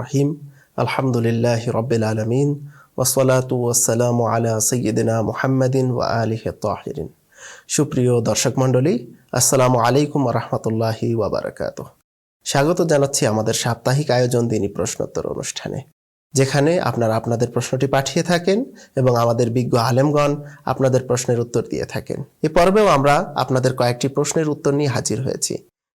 রহিম। ওয়া সুপ্রিয় দর্শক আসসালামু আলাইকুম রহমতুল্লাহি ওয়াবারাকাতুহ স্বাগত জানাচ্ছি আমাদের সাপ্তাহিক আয়োজন দিনই প্রশ্নোত্তর অনুষ্ঠানে, যেখানে আপনারা আপনাদের প্রশ্নটি পাঠিয়ে থাকেন এবং আমাদের বিজ্ঞ আলেমগণ আপনাদের প্রশ্নের উত্তর দিয়ে থাকেন। এ পর্বেও আমরা আপনাদের কয়েকটি প্রশ্নের উত্তর নিয়ে হাজির হয়েছি।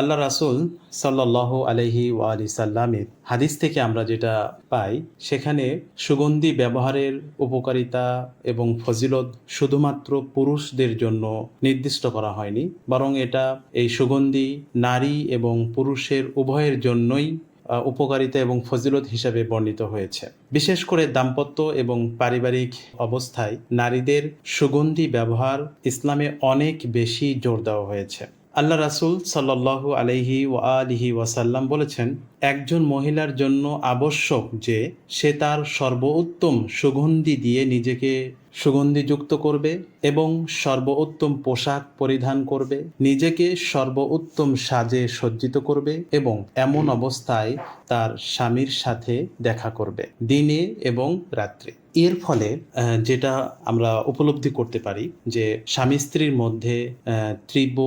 আল্লাহ রাসুল সাল্লাহ আলহি ওয়ালি সাল্লামের হাদিস থেকে আমরা যেটা পাই, সেখানে সুগন্ধি ব্যবহারের উপকারিতা এবং ফজিলত শুধুমাত্র পুরুষদের জন্য নির্দিষ্ট করা হয়নি, বরং এটা এই সুগন্ধি নারী এবং পুরুষের উভয়ের জন্যই উপকারিতা এবং ফজিলত হিসাবে বর্ণিত হয়েছে। বিশেষ করে দাম্পত্য এবং পারিবারিক অবস্থায় নারীদের সুগন্ধি ব্যবহার ইসলামে অনেক বেশি জোর দেওয়া হয়েছে। আল্লাহ রাসুল সাল্লাহ আলহি ও আলিহি ওয়াসাল্লাম বলেছেন, একজন মহিলার জন্য আবশ্যক যে সে তার সর্বোত্তম সুগন্ধি দিয়ে নিজেকে সুগন্ধিযুক্ত করবে এবং সর্বোত্তম পোশাক পরিধান করবে, নিজেকে সর্বোত্তম সাজে সজ্জিত করবে এবং এমন অবস্থায় তার স্বামীর সাথে দেখা করবে, দিনে এবং রাত্রে। এর ফলে যেটা আমরা উপলব্ধি করতে পারি যে স্বামী স্ত্রীর মধ্যে তীব্র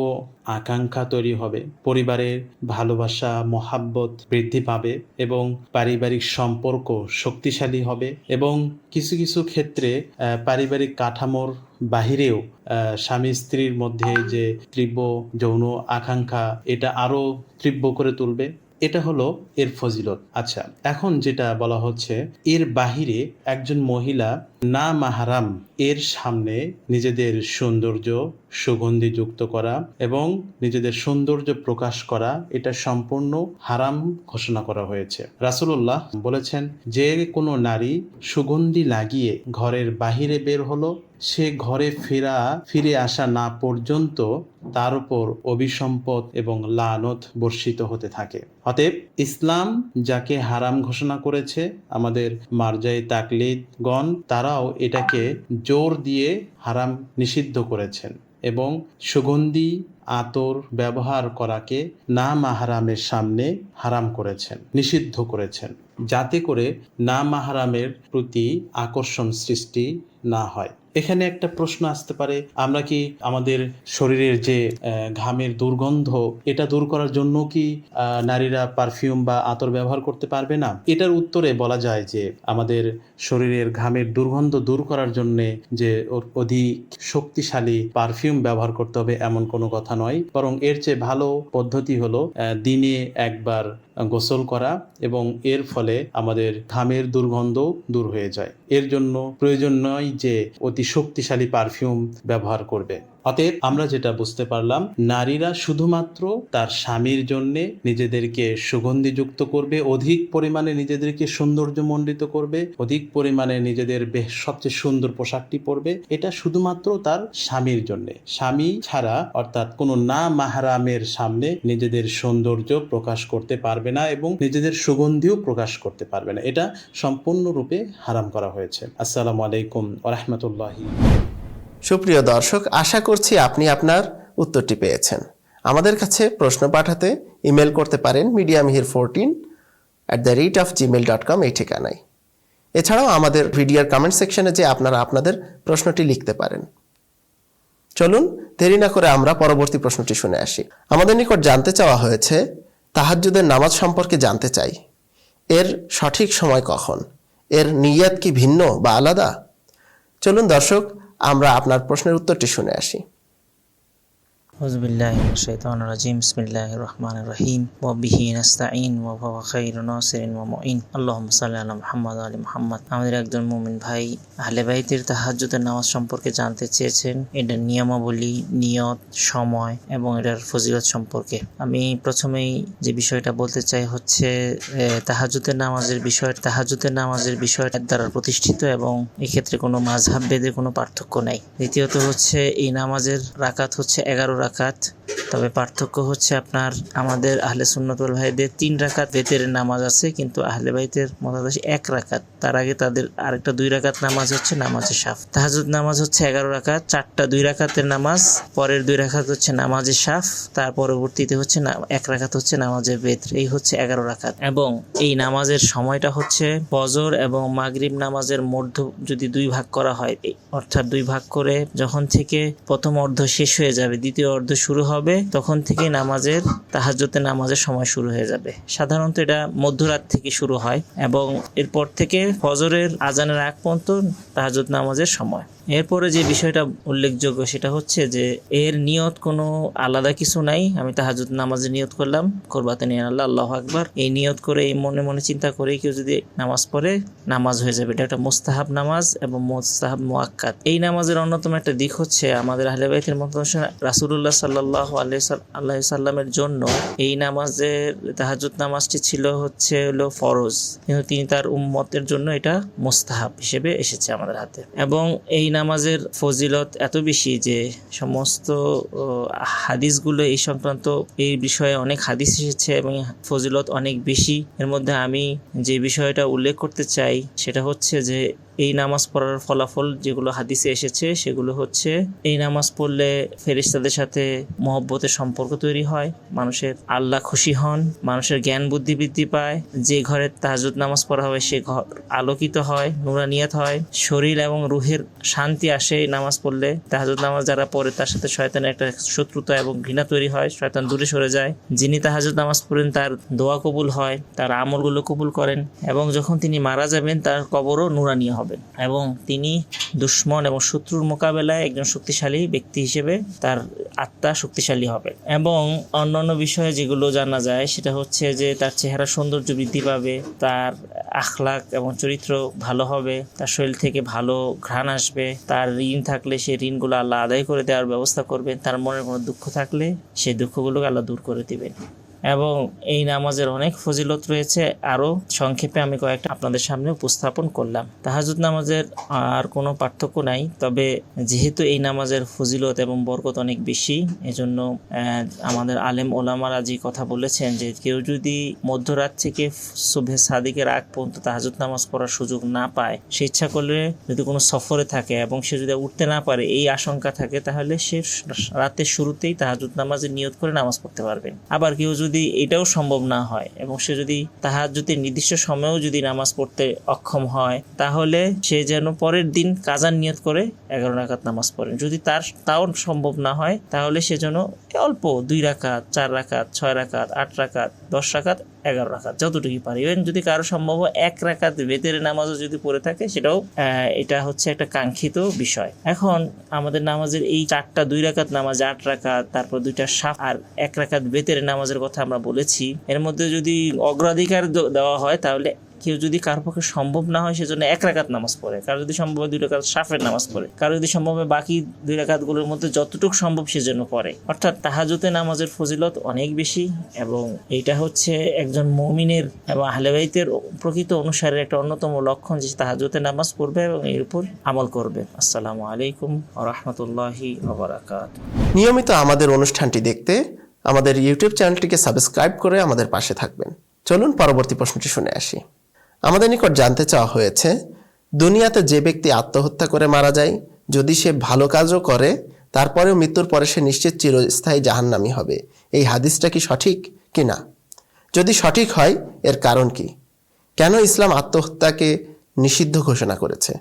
আকাঙ্ক্ষা তৈরি হবে, পরিবারের ভালোবাসা, মহাব্বত বৃদ্ধি পাবে এবং পারিবারিক সম্পর্ক শক্তিশালী হবে এবং কিছু কিছু ক্ষেত্রে পারিবারিক কাঠামোর বাহিরেও স্বামী স্ত্রীর মধ্যে যে তীব্র যৌন আকাঙ্ক্ষা, এটা আরও তীব্র করে তুলবে। এটা হলো এর ফজিলত। আচ্ছা এখন যেটা বলা হচ্ছে এর বাহিরে একজন মহিলা না মাহারাম এর সামনে নিজেদের সৌন্দর্য সুগন্ধি যুক্ত করা এবং নিজেদের সৌন্দর্য প্রকাশ করা, এটা সম্পূর্ণ হারাম ঘোষণা করা হয়েছে। রাসূলুল্লাহ বলেছেন, যে কোনো নারী সুগন্ধি লাগিয়ে ঘরের বাহিরে বের হলো, সে ঘরে ফেরা, ফিরে আসা না পর্যন্ত তার উপর অভিসম্পদ এবং লানত বর্ষিত হতে থাকে। অতএব ইসলাম যাকে হারাম ঘোষণা করেছে, আমাদের মার্জাই তাকলিদগণ তারাও এটাকে জোর দিয়ে হারাম নিষিদ্ধ করেছেন এবং সুগন্ধি, আতর ব্যবহার করাকে না মাহারামের সামনে হারাম করেছেন, নিষিদ্ধ করেছেন, যাতে করে না মাহারামের প্রতি আকর্ষণ সৃষ্টি না হয়। এখানে একটা প্রশ্ন আসতে পারে, আমরা কি আমাদের শরীরের যে ঘামের দুর্গন্ধ, এটা দূর করার জন্য কি নারীরা পারফিউম বা আতর ব্যবহার করতে পারবে না? এটার উত্তরে বলা যায় যে, আমাদের শরীরের ঘামের দুর্গন্ধ দূর করার জন্য যে অধিক শক্তিশালী পারফিউম ব্যবহার করতে হবে এমন কোনো কথা নয়। বরং এর চেয়ে ভালো পদ্ধতি হলো দিনে একবার গোসল করা এবং এর ফলে আমাদের ঘামের দুর্গন্ধ দূর হয়ে যায়। এর জন্য প্রয়োজন নয় যে অতি শক্তিশালী পারফিউম ব্যবহার করবে। অতএব আমরা যেটা বুঝতে পারলাম, নারীরা শুধুমাত্র তার স্বামীর জন্য নিজেদেরকে সুগন্ধিযুক্ত করবে, অধিক পরিমাণে নিজেদেরকে সৌন্দর্যমণ্ডিত করবে, অধিক পরিমাণে নিজেদের বেশ সবচেয়ে সুন্দর পোশাকটি পরবে। এটা শুধুমাত্র তার স্বামীর জন্য। স্বামী ছাড়া অর্থাৎ কোনো না মাহারামের সামনে নিজেদের সৌন্দর্য প্রকাশ করতে পারবে না এবং নিজেদের সুগন্ধিও প্রকাশ করতে পারবে না। এটা সম্পূর্ণরূপে হারাম করা হয়েছে। আসসালামু আলাইকুম ওরহমতুল্লাহি সুপ্রিয় দর্শক, আশা করছি আপনি আপনার উত্তরটি পেয়েছেন। আমাদের কাছে প্রশ্ন পাঠাতে ইমেল করতে পারেন medium here fourteen at the rate of Gmail dot com এই ঠিকানায়। এছাড়াও আমাদের ভিডিওর কমেন্ট সেকশনে যে আপনারা আপনাদের প্রশ্নটি লিখতে পারেন। চলুন, দেরি না করে আমরা পরবর্তী প্রশ্নটি শুনে আসি। আমাদের নিকট জানতে চাওয়া হয়েছে, তাহাজ্জুদের নামাজ সম্পর্কে জানতে চাই। এর সঠিক সময় কখন? এর নিয়াত কি ভিন্ন বা আলাদা? চলুন দর্শক আমরা আপনার প্রশ্নের উত্তরটি শুনে আসি। হুজবিল্লাহ শৈতান রাজিম। বিসমিল্লাহ রহমান রহিম। ওবিহি নাস্তাইন ওয়া খাইর নাসিরিন ওয়া মুঈন। আল্লাহুম্মা সাল্লি আলা মুহাম্মাদ আলি মুহাম্মদ। আমাদের একজন মুমিন ভাই আহলে বাইতের তাহাজ্জুদের নামাজ সম্পর্কে জানতে চেয়েছেন। এটার নিয়মাবলী, নিয়ত, সময় এবং এটার ফজিলত সম্পর্কে। আমি প্রথমেই যে বিষয়টা বলতে চাই হচ্ছে তাহাজুতের নামাজের বিষয় তাহাজুতের নামাজের বিষয়টার দ্বারা প্রতিষ্ঠিত এবং এক্ষেত্রে কোনো মাঝহাব বেদে কোনো পার্থক্য নাই। দ্বিতীয়ত হচ্ছে, এই নামাজের রাকাত হচ্ছে এগারো রাকাত zakat তবে পার্থক্য হচ্ছে আপনার আমাদের আহলে সুন্নতুল ভাইদের তিন রাকাত বেতের নামাজ আছে, কিন্তু আহলে বাইতের মতাদর্শ এক রাকাত। তার আগে তাদের আরেকটা দুই রাকাত নামাজ হচ্ছে নামাজে সাফ তাহাজুদ নামাজ হচ্ছে এগারো রাকাত, চারটা দুই রাকাতের নামাজ, পরের দুই রাকাত হচ্ছে নামাজে সাফ তার পরবর্তীতে হচ্ছে এক রাকাত হচ্ছে নামাজের বেত এই হচ্ছে এগারো রাকাত। এবং এই নামাজের সময়টা হচ্ছে ফজর এবং মাগরিব নামাজের মধ্য যদি দুই ভাগ করা হয়, অর্থাৎ দুই ভাগ করে যখন থেকে প্রথম অর্ধ শেষ হয়ে যাবে, দ্বিতীয় অর্ধ শুরু হবে তখন থেকে নামাজের তাহাজতে নামাজের সময় শুরু হয়ে যাবে। সাধারণত এটা মধ্যরাত থেকে শুরু হয় এবং এরপর থেকে ফজরের আজানের আগ পর্যন্ত তাহাজত নামাজের সময়। এরপরে যে বিষয়টা উল্লেখযোগ্য সেটা হচ্ছে যে এর নিয়ত কোনো আলাদা কিছু নাই। আমি তাহাজুদ নামাজে নিয়ত করলাম করবাতে নিয়ে আল্লাহ আল্লাহ আকবার। এই নিয়ত করে এই মনে মনে চিন্তা করে কেউ যদি নামাজ পড়ে, নামাজ হয়ে যাবে। এটা একটা মোস্তাহাব নামাজ এবং মুস্তাহাব মোয়াক্কাত এই নামাজের অন্যতম একটা দিক হচ্ছে আমাদের আহলে বাইতের মত রাসুল্লাহ সাল্লাহ আল্লাহ সাল্লামের জন্য এই নামাজের তাহাজুদ নামাজটি ছিল হচ্ছে হলো ফরজ। কিন্তু তিনি তার উম্মতের জন্য এটা মোস্তাহাব হিসেবে এসেছে আমাদের হাতে। এবং এই নামাজের ফজিলত এত বেশি যে সমস্ত হাদিসগুলো এই সংক্রান্ত এই বিষয়ে অনেক হাদিস এসেছে এবং ফজিলত অনেক বেশি। এর মধ্যে আমি যে বিষয়টা উল্লেখ করতে চাই সেটা হচ্ছে যে এই নামাজ পড়ার ফলাফল যেগুলো হাদিসে এসেছে, সেগুলো হচ্ছে এই নামাজ পড়লে ফেরিস্তাদের সাথে মহব্বতের সম্পর্ক তৈরি হয়, মানুষের আল্লাহ খুশি হন, মানুষের জ্ঞান বুদ্ধি বৃদ্ধি পায়, যে ঘরে তাহাজুদ নামাজ পড়া হয় সে ঘর আলোকিত হয়, নুরানিয়াত হয়, শরীর এবং রুহের শান্তি আসে এই নামাজ পড়লে তাহাজুদ নামাজ যারা পড়ে তার সাথে শয়তানের একটা শত্রুতা এবং ঘৃণা তৈরি হয়, শয়তান দূরে সরে যায়, যিনি তাহাজুদ নামাজ পড়েন তার দোয়া কবুল হয়, তার আমলগুলো কবুল করেন এবং যখন তিনি মারা যাবেন তার কবরও নুরানিয়া হবেন। এবং তিনি দুশ্মন এবং শত্রুর মোকাবেলায় একজন শক্তিশালী ব্যক্তি হিসেবে তার আত্মা শক্তিশালী হবে। এবং অন্যান্য বিষয়ে যেগুলো জানা যায়, সেটা হচ্ছে যে তার চেহারা সৌন্দর্য বৃদ্ধি পাবে, তার আখলাক এবং চরিত্র ভালো হবে, তার শরীর থেকে ভালো ঘ্রাণ আসবে, তার ঋণ থাকলে সেই ঋণগুলো আল্লাহ আদায় করে দেওয়ার ব্যবস্থা করবেন তার মনের কোনো দুঃখ থাকলে সেই দুঃখগুলোকে আল্লাহ দূর করে দিবেন। এবং এই নামাজের অনেক ফজিলত রয়েছে। আরও সংক্ষেপে আমি কয়েকটা আপনাদের সামনে উপস্থাপন করলাম। তাহাজুদ নামাজের আর কোনো পার্থক্য নাই, তবে যেহেতু এই নামাজের ফজিলত এবং বরকত অনেক বেশি, এজন্য আমাদের আলেম ওলামারা যে কথা বলেছেন যে কেউ যদি মধ্যরাত থেকে শুভে সাদিকের আগ পর্যন্ত তাহাজুদ নামাজ পড়ার সুযোগ না পায়, সে ইচ্ছা করলে যদি কোনো সফরে থাকে এবং সে যদি উঠতে না পারে, এই আশঙ্কা থাকে, তাহলে সে রাতের শুরুতেই তাহাজুদ নামাজের নিয়ত করে নামাজ পড়তে পারবেন। আবার কেউ যদি এটাও সম্ভব না হয় এবং সে যদি তাহার যদি নির্দিষ্ট সময়েও যদি নামাজ পড়তে অক্ষম হয়, তাহলে সে যেন পরের দিন কাজার নিয়ত করে এগারো রাকাত নামাজ পড়েন। যদি তার, তাও সম্ভব না হয়, তাহলে সে যেন অল্প দুই রাকাত, চার রাকাত, ছয় রাকাত, আট রাকাত, দশ রাকাত এগারো রাকাত যতটুকু পারে। ইভেন যদি কারও সম্ভব এক রাকাত বেতের নামাজও যদি পড়ে থাকে, সেটাও এটা হচ্ছে একটা কাঙ্ক্ষিত বিষয়। এখন আমাদের নামাজের এই চারটা দুই রাখাত নামাজ, আট রাকাত তারপর দুইটা সাফ আর এক রাখাত বেতের নামাজের কথা আমরা বলেছি। এর মধ্যে যদি অগ্রাধিকার দেওয়া হয়, তাহলে কেউ যদি কার পক্ষে সম্ভব না হয়, সেজন্য এক রাকাত নামাজ পড়ে। কারও যদি সম্ভব হয় দুই রাকাত সাফের নামাজ পড়ে। কারও যদি সম্ভব হয় বাকি দুই রাকাতগুলোর মধ্যে যতটুকু সম্ভব সেজন্য পড়ে। অর্থাৎ তাহাজুতে নামাজের ফজিলত অনেক বেশি এবং এটা হচ্ছে একজন মমিনের এবং আহলেবাইতের প্রকৃত অনুসারের একটা অন্যতম লক্ষণ যে তাহাজুতে নামাজ পড়বে এবং এর উপর আমল করবে। আসসালামু আলাইকুম রহমতুল্লাহি নিয়মিত আমাদের অনুষ্ঠানটি দেখতে আমাদের ইউটিউব চ্যানেলটিকে সাবস্ক্রাইব করে আমাদের পাশে থাকবেন। চলুন পরবর্তী প্রশ্নটি শুনে আসি। আমাদের নিকট জানতে চাওয়া হয়েছে, দুনিয়াতে যে ব্যক্তি আত্মহত্যা করে মারা যায়, যদি সে ভালো কাজও করে, তারপরেও মৃত্যুর পরে সে নিশ্চিত চিরস্থায়ী জাহান্নামী হবে। এই হাদিসটা কি সঠিক কি না? যদি সঠিক হয়, এর কারণ কি? কেন ইসলাম আত্মহত্যাকে নিষিদ্ধ ঘোষণা করেছে?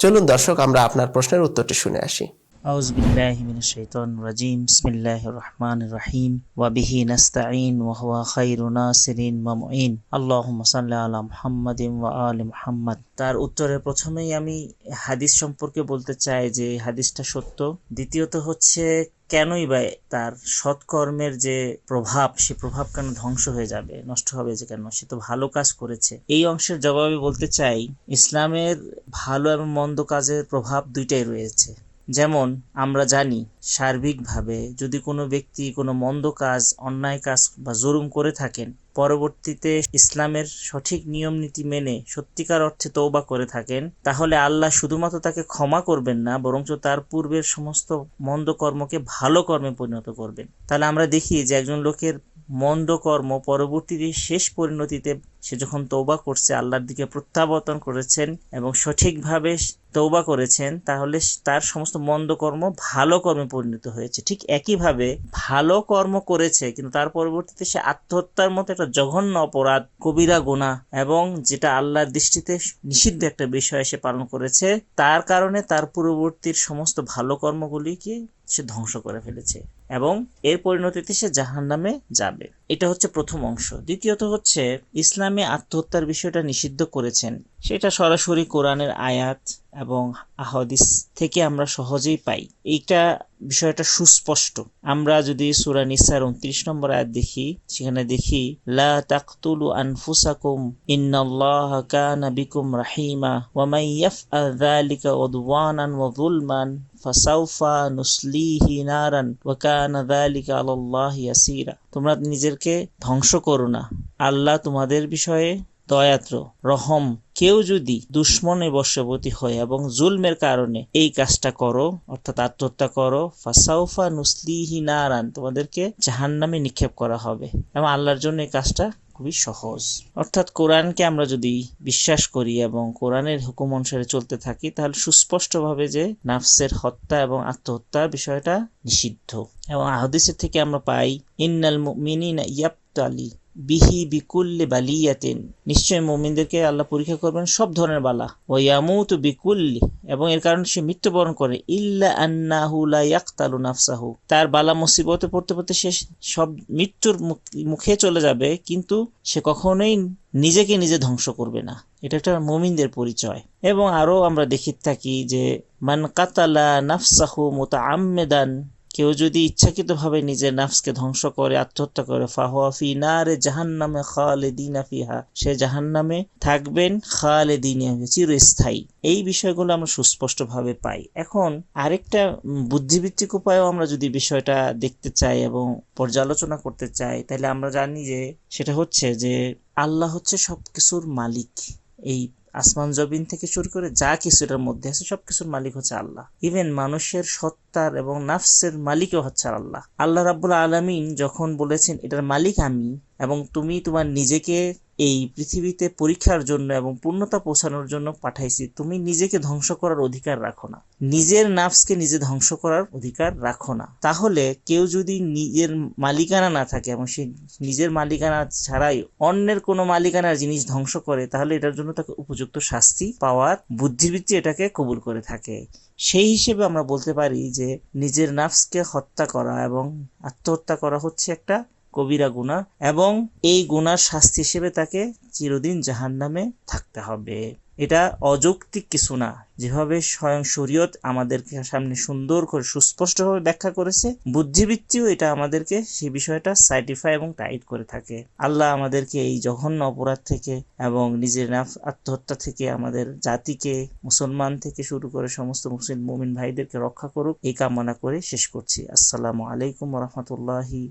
চলুন দর্শক, আমরা আপনার প্রশ্নের উত্তরটি শুনে আসি। أعوذ بالله من الشيطان الرجيم بسم الله الرحمن الرحيم وبه نستعين وهو خير ناصر ومعين اللهم صل على محمد وآل محمد তার উত্তরে প্রথমেই আমি হাদিস সম্পর্কে বলতে চাই যে এই হাদিসটা সত্য দ্বিতীয়ত হচ্ছে কেনই বা তার সৎকর্মের যে প্রভাব সে প্রভাব কেন ধ্বংস হয়ে যাবে নষ্ট হবে যে কেন সে তো ভালো কাজ করেছে এই অংশের জবাবে বলতে চাই ইসলামের ভালো এবং মন্দ কাজের প্রভাব দুইটাই রয়েছে যেমন, আমরা জানি, সার্বিকভাবে যদি কোনো ব্যক্তি কোনো মন্দ কাজ, অন্যায় কাজ বা জুলুম করে থাকেন, পরবর্তীতে ইসলামের সঠিক নিয়ম নীতি মেনে সত্যিকার অর্থে তৌবা করে থাকেন, তাহলে আল্লাহ শুধুমাত্র তাকে ক্ষমা করবেন না, বরঞ্চ তার পূর্বের সমস্ত মন্দ কর্মকে ভালো কর্মে পরিণত করবেন। তাহলে আমরা দেখি যে একজন লোকের মন্দ কর্ম পরবর্তীতে শেষ পরিণতিতে সে যখন তৌবা করছে, আল্লাহর দিকে প্রত্যাবর্তন করেছেন এবং সঠিকভাবে তৌবা করেছেন, তাহলে তার সমস্ত মন্দ কর্ম ভালো কর্মে পরিণত হয়েছে। ঠিক একইভাবে ভালো কর্ম করেছে, কিন্তু তার পরবর্তীতে সে আত্মহত্যার মতো একটা জঘন্য অপরাধ, কবিরা গোনা এবং যেটা আল্লাহর দৃষ্টিতে নিষিদ্ধ একটা বিষয় সে পালন করেছে, তার কারণে তার পূর্ববর্তীর সমস্ত ভালো কর্মগুলিকে সে ধ্বংস করে ফেলেছে। এবং এর পরিণতিতে সে জাহান নামে যাবে। এটা হচ্ছে প্রথম অংশ। দ্বিতীয়ত হচ্ছে, ইসলামে আত্মহত্যার বিষয়টা নিষিদ্ধ করেছেন। সেটা সরাসরি কোরআনের আয়াত এবং আহাদিস থেকে আমরা সহজেই পাই। এইটা বিষয়টা সুস্পষ্ট। আমরা যদি সূরা নিসার উনত্রিশ নম্বর আয়াত দেখি, সেখানে দেখি, লা তাকতুলু আনফুসাকুম, ইন্নাল্লাহা কানা বিকুম রাহিমা, ওয়া ইয়াফআল যালিকা উদওয়ানান ওয়া যুলমান। ফাসাউফা নুসলিহি নারান ওয়া কানা যালিকা আলাল্লাহি ইয়াসীরা তোমরা নিজেদেরকে ধ্বংস করো না। আল্লাহ তোমাদের বিষয়ে দয়াত্র রহম। কেউ যদি দুশ্মনে বশবর্তী হয় এবং জুলমের কারণে এই কাজটা করো, অর্থাৎ আত্মহত্যা করো ফাসাউফা নুসলিহি নারান তোমাদেরকে জাহান্নামে নিক্ষেপ করা হবে। এবং আল্লাহর জন্য এই কাজটা খুবই সহজ। অর্থাৎ কোরআনকে আমরা যদি বিশ্বাস করি এবং কোরআনের হুকুম অনুসারে চলতে থাকি, তাহলে সুস্পষ্টভাবে যে নাফসের হত্যা এবং আত্মহত্যা বিষয়টা নিষিদ্ধ। এবং আহদিসের থেকে আমরা পাই, ইন্নাল মুমিনিনা ইয়াবতালি। বিহি বিকুল্লি বালিয়াতিন। নিশ্চয় মুমিনদেরকে আল্লাহ পরীক্ষা করবেন সব ধরনের বালা। ও ইয়ামুতু বিকুল্লি। এবং এর কারণে সে মৃত্যুবরণ করে। ইল্লা আন্নাহু লা ইয়াকতালু নাফসাহু। তার বালা মুসিবতে পড়তে পড়তে সে সব মৃত্যুর মুখ- চলে যাবে, কিন্তু সে কখনোই নিজেকে নিজে ধ্বংস করবে না। এটা একটা মুমিনদের পরিচয়। এবং আরও আমরা দেখি থাকি যে, মান কাতালা নাফসাহু মুতাআম্মিদান কেউ যদি ইচ্ছাকৃতভাবে নিজের নাফসকে ধ্বংস করে, আত্মহত্যা করে, ফাহুয়া ফি নারে জাহান্নামে খালেদিনা ফিহা, সে জাহান্নামে থাকবেন, খালেদিনা চিরস্থায়ী। এই বিষয়গুলো আমরা সুস্পষ্টভাবে পাই। এখন আরেকটা বুদ্ধিভিত্তিক উপায়ও আমরা যদি বিষয়টা দেখতে চাই এবং পর্যালোচনা করতে চাই, তাহলে আমরা জানি যে সেটা হচ্ছে যে আল্লাহ হচ্ছে সবকিছুর মালিক। এই আসমান জবিন থেকে শুরু করে যা কিছু এটার মধ্যে আছে, সবকিছুর মালিক হচ্ছে আল্লাহ। ইভেন মানুষের সত্তার এবং নাফসের মালিকও হচ্ছে আল্লাহ। আল্লাহ রাবুল আলমিন যখন বলেছেন, এটার মালিক আমি এবং তুমি তোমার নিজেকে এই পৃথিবীতে পরীক্ষার জন্য এবং পূর্ণতা পৌঁছানোর জন্য পাঠাইছি, তুমি নিজেকে ধ্বংস করার অধিকার রাখো না। নিজের নাফসকে নিজে ধ্বংস করার অধিকার রাখো না। তাহলে কেউ যদি নিজের মালিকানা না থাকে এবং সে নিজের মালিকানা ছাড়াই অন্যের কোনো মালিকানার জিনিস ধ্বংস করে, তাহলে এটার জন্য তাকে উপযুক্ত শাস্তি পাওয়ার বুদ্ধিবৃত্তি এটাকে কবুল করে থাকে। সেই হিসেবে আমরা বলতে পারি যে নিজের নাফসকে হত্যা করা এবং আত্মহত্যা করা হচ্ছে একটা কবিরা গুণা এবং এই গুনার শাস্তি হিসেবে তাকে চিরদিন জাহান নামে থাকতে হবে। এটা অযৌক্তিক কিছু না। যেভাবে স্বয়ং শরীয়ত আমাদেরকে সামনে সুন্দর করে, সুস্পষ্টভাবে ব্যাখ্যা করেছে, বুদ্ধিবৃত্তিও এটা আমাদেরকে সেই বিষয়টা সাইটিফাই এবং টাইট করে থাকে। আল্লাহ আমাদেরকে এই জঘন্য অপরাধ থেকে এবং নিজের আত্মহত্যা থেকে আমাদের জাতিকে, মুসলমান থেকে শুরু করে সমস্ত মুসলিম মুমিন ভাইদেরকে রক্ষা করুক, এই কামনা করে শেষ করছি। আসসালামু আলাইকুম রহমতুল্লাহি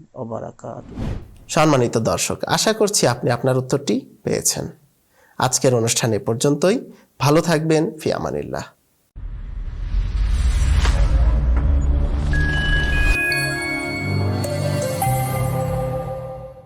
সম্মানিত দর্শক, আশা করছি আপনি আপনার উত্তরটি পেয়েছেন। আজকের অনুষ্ঠান এ পর্যন্তই। ভালো থাকবেন ফিয়ামানিল্লাহ